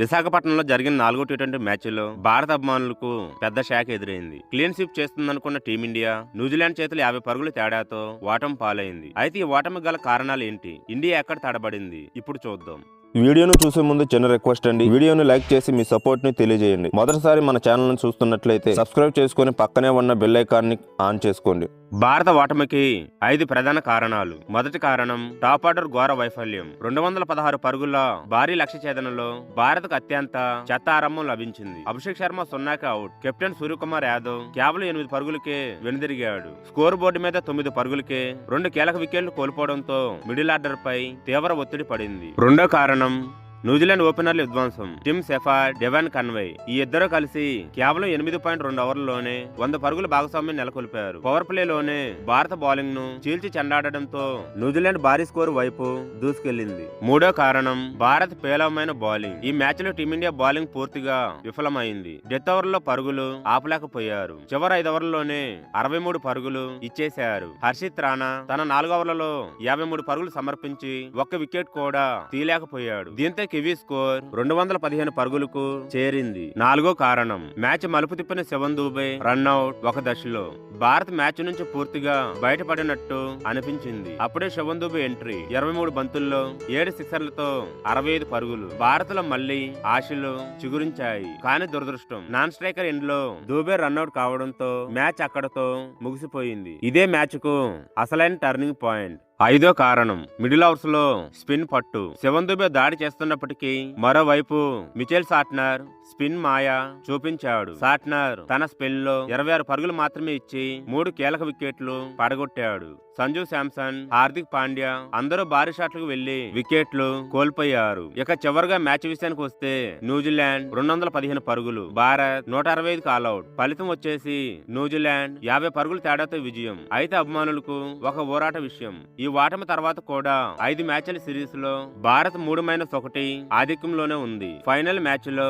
విశాఖపట్నంలో జరిగిన నాలుగో టీ ట్వంటీ మ్యాచ్లో భారత అభిమానులకు పెద్ద షాక్ ఎదురైంది. క్లీన్ స్వీప్ చేస్తుందనుకున్న టీమిండియా న్యూజిలాండ్ చేతులు యాభై పరుగుల తేడాతో ఓటమి పాలైంది. అయితే ఈ ఓటమి గల కారణాలు ఏంటి? ఇండియా ఎక్కడ తడబడింది? ఇప్పుడు చూద్దాం. వీడియోను చూసే ముందు చిన్న రిక్వెస్ట్ అండి. వీడియోను లైక్ చేసి మీ సపోర్ట్ని తెలియజేయండి. మొదటిసారి మన ఛానల్ను చూస్తున్నట్లయితే సబ్స్క్రైబ్ చేసుకుని పక్కనే ఉన్న బెల్ ఐకాన్ ఆన్ చేసుకోండి. భారత ఓటమికి ఐదు ప్రధాన కారణాలు. మొదటి కారణం టాప్ ఆర్డర్ ఘోర వైఫల్యం. రెండు వందల పదహారు పరుగుల భారీ లక్ష్య ఛేదనలో భారత్కు అత్యంత చెత్త ఆరంభం లభించింది. అభిషేక్ శర్మ సున్నాకి అవుట్. కెప్టెన్ సూర్యకుమార్ యాదవ్ కేవలం ఎనిమిది పరుగులకే వెనుదిరిగాడు. స్కోర్ బోర్డు మీద తొమ్మిది పరుగులకే రెండు కీలక వికెట్లు కోల్పోవడంతో మిడిల్ ఆర్డర్ పై తీవ్ర ఒత్తిడి పడింది. రెండో కారణం న్యూజిలాండ్ ఓపెనర్ల విధ్వంసం. టిమ్ సెఫార్ డెవన్ కన్వే ఈ ఇద్దరు కలిసి కేవలం ఎనిమిది పాయింట్ రెండు ఓవర్లలోనే వంద పరుగుల భాగస్వామ్యం నెలకొల్పారు. పవర్ ప్లేలోనే భారత బౌలింగ్ను చీల్చి చెండాడడంతో న్యూజిలాండ్ భారీ స్కోర్ వైపు దూసుకెళ్ళింది మూడో కారణం భారత్ పేలవమైన బౌలింగ్. ఈ మ్యాచ్లో టీమిండియా బౌలింగ్ పూర్తిగా విఫలమైంది. డెత్ ఓవర్లో పరుగులు ఆపలేకపోయారు. చివరి ఐదు ఓవర్లలోనే అరవై మూడు పరుగులు ఇచ్చేశారు. హర్షిత్ రాణా తన నాలుగు ఓవర్లలో యాభై మూడు పరుగులు సమర్పించి ఒక్క వికెట్ కూడా తీయలేకపోయాడు. దీంతో కివీ స్కోర్. రెండు వందల పదిహేను పరుగులకు చేరింది. నాలుగో కారణం. మ్యాచ్ మలుపు తిప్పిన శివన్ దూబే రన్అట్ ఒక దశలో. భారత్ మ్యాచ్ నుంచి పూర్తిగా బయటపడినట్టు అనిపించింది. అప్పుడే శివన్ దూబే ఎంట్రీ. ఇరవై మూడు బంతుల్లో ఏడు సిక్సర్లతో అరవై ఐదు పరుగులు. భారత్లో మళ్ళీ ఆశలు చిగురించాయి. కానీ దురదృష్టం. నాన్ స్ట్రైకర్ ఎండ్లో దూబే రన్అట్ కావడంతో మ్యాచ్ అక్కడతో ముగిసిపోయింది. ఇదే మ్యాచ్కు అసలైన టర్నింగ్ పాయింట్. ఐదో కారణం. మిడిల్ ఓవర్స్లో స్పిన్ పట్టు. శివన్ దుబే దాడి చేస్తున్నప్పటికీ మరోవైపు మిచెల్ సాట్నర్ స్పిన్ మాయా చూపించాడు. సాట్నర్ తన స్పెల్లో ఇరవై ఆరు పరుగులు మాత్రమే ఇచ్చి మూడు కీలక వికెట్లు పడగొట్టాడు. సంజు శాంసన్ హార్దిక్ పాండ్యా అందరూ భారీ షాట్లకు వెళ్ళి వికెట్లు కోల్పోయారు. ఇక చివరిగా మ్యాచ్ విషయానికి వస్తే న్యూజిలాండ్ రెండు వందల పదిహేను పరుగులు భారత్ నూట అరవై ఐదు కాల్అవుట్ ఫలితం వచ్చేసి న్యూజిలాండ్ యాభై పరుగుల తేడాతో విజయం. అయితే అభిమానులకు ఒక ఊరాట విషయం. ఈ ఓటమి తర్వాత కూడా ఐదు మ్యాచ్ల సిరీస్లో భారత్ మూడు మైనస్ ఒకటి ఆధిక్యంలోనే ఉంది. ఫైనల్ మ్యాచ్లో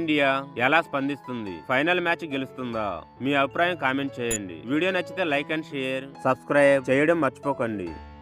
ఇండియా ఎలా స్పందిస్తుంది? Final match గెలుస్తుందా? మీ అభిప్రాయం కామెంట్ చేయండి. వీడియో నచ్చితే లైక్ అండ్ షేర్ సబ్స్క్రైబ్ చేయడం మర్చిపోకండి.